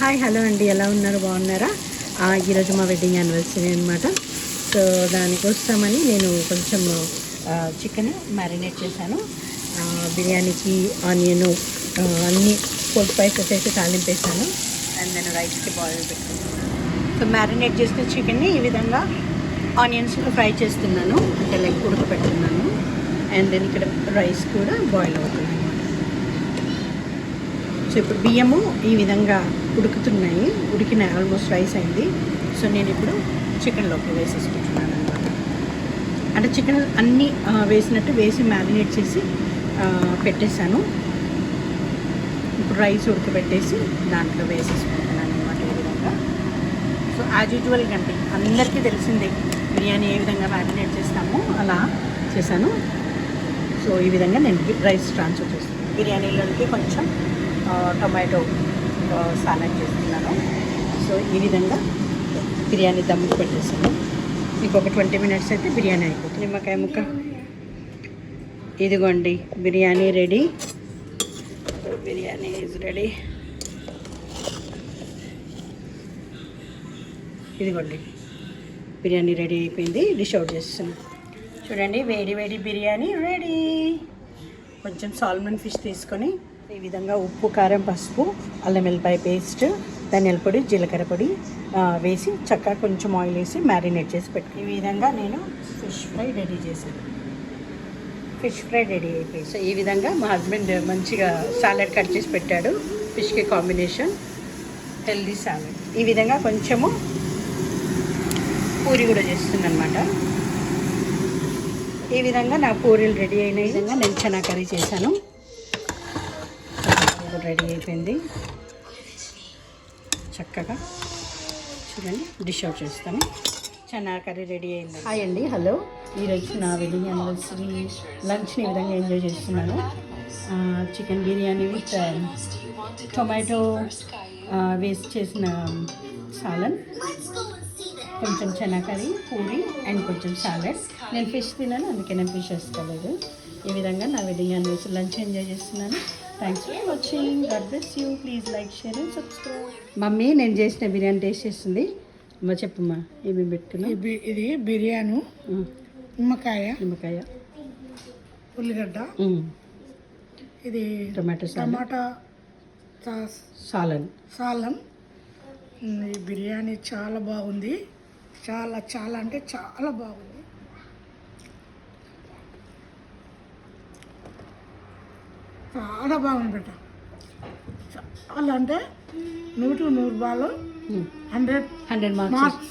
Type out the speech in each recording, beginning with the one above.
Hi hello అండి. ఎలా ఉన్నారు? బాగున్నారా? ఈరోజు మా వెడ్డింగ్ యానివర్సరీ అనమాట సో దానికోసమని నేను కొంచెం చికెన్ మ్యారినేట్ చేశాను. బిర్యానీకి ఆనియన్ అన్నీ ఫుడ్ స్పైసెస్ అయితే తాలింపేసాను అండ్ నేను రైస్కి బాయిల్ పెట్టుకున్నాను సో మ్యారినేట్ చేసిన చికెన్ని ఈ విధంగా ఆనియన్స్లో ఫ్రై చేస్తున్నాను. అంటే లెగ్ ఉడకపెట్టున్నాను అండ్ దెన్ ఇక్కడ రైస్ కూడా బాయిల్ అవుతుంది. సో ఇప్పుడు బియ్యము ఈ విధంగా ఉడుకుతున్నాయి. ఉడికిన ఆల్మోస్ట్ రైస్ అయింది. సో నేను ఇప్పుడు చికెన్లోకి వేసేసుకుంటున్నాను అనమాట అంటే చికెన్ అన్నీ వేసినట్టు వేసి మ్యారినేట్ చేసి పెట్టేశాను. ఇప్పుడు రైస్ ఉడకబెట్టేసి దాంట్లో వేసేసుకుంటున్నాను అనమాట ఈ విధంగా. సో యాజ్ యూజువల్ అండి అందరికీ తెలిసిందే బిర్యానీ ఏ విధంగా మ్యారినేట్ చేస్తామో అలా చేశాను. సో ఈ విధంగా నేను రైస్ ట్రాన్స్ఫర్ చేస్తాను. బిర్యానీలోకి కొంచెం టొమాటో ఆ, సాలడ్ చేస్తున్నాను. సో ఈ విధంగా బిర్యానీ దమ్ముకు పెట్టేసాను ఇంకొక ట్వంటీ మినిట్స్ అయితే బిర్యానీ అయిపోతుంది. నిమ్మకాయ ముక్క. ఇదిగోండి biryani ready. Biryani is ready. ఇదిగోండి బిర్యానీ రెడీ అయిపోయింది. డిష్ అవుట్ చేస్తాను చూడండి వేడి వేడి బిర్యానీ రెడీ. కొంచెం సాల్మన్ ఫిష్ తీసుకొని ఈ విధంగా ఉప్పు కారం పసుపు అల్లం వెల్లిపాయ పేస్ట్ ధనియాల పొడి జీలకర్ర పొడి వేసి చక్కగా కొంచెం ఆయిల్ వేసి మ్యారినేట్ చేసి పెట్టు ఈ విధంగా నేను ఫిష్ ఫ్రై రెడీ చేశాను. ఫిష్ ఫ్రై రెడీ అయిపోయింది. సో ఈ విధంగా మా హస్బెండ్ మంచిగా సాలడ్ కట్ చేసి పెట్టాడు. ఫిష్కి కాంబినేషన్ హెల్దీ సాలడ్. ఈ విధంగా కొంచెము పూరి కూడా చేస్తుంది అనమాట ఈ విధంగా నా పూరీలు రెడీ అయిన విధంగా నేను చనా కర్రీ చేశాను. రెడీ అయిపోయింది. చక్కగా చూడండి డిష్ అవుట్ చేస్తాను. చనా కర్రీ రెడీ అయింది. హాయ్ అండి హలో. ఈరోజు నా వెడ్డింగ్ యానివర్సరీ లంచ్ని ఈ విధంగా ఎంజాయ్ చేస్తున్నాను. Chicken biryani with tomato paste చేసిన సాలన్ కొంచెం చెనా కర్రీ పూరి అండ్ కొంచెం సాలెడ్. నేను ఫిష్ తిన్నాను అందుకే నేను ఫిష్ వేసుకోలేదు. ఈ విధంగా నా వెడ్డింగ్ యానివర్సరీ లంచ్ ఎంజాయ్ చేస్తున్నాను. Thanks for watching God bless you please like share and subscribe mummy నేను చేసిన బిర్యానీ టేస్ట్ చేస్తుంది. అమ్మ చెప్పమ్మా ఏమేమి పెట్టుకున్నా ఇది ఇది బిర్యానీ నిమ్మకాయ నిమ్మకాయ. ఉల్లిగడ్డ ఇది టొమాటో టమాటా సాస్ సాలన్. సాలం. ఉమ్, ఈ బిర్యానీ చాలా బాగుంది. చాలా చాలా అంటే చాలా బాగుంది. చాలా బాగుంది బిడ్డ చాలా అంటే నూటి నూరు బాలు హండ్రెడ్ హండ్రెడ్ మార్క్స్.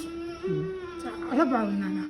చాలా బాగుంది అన్న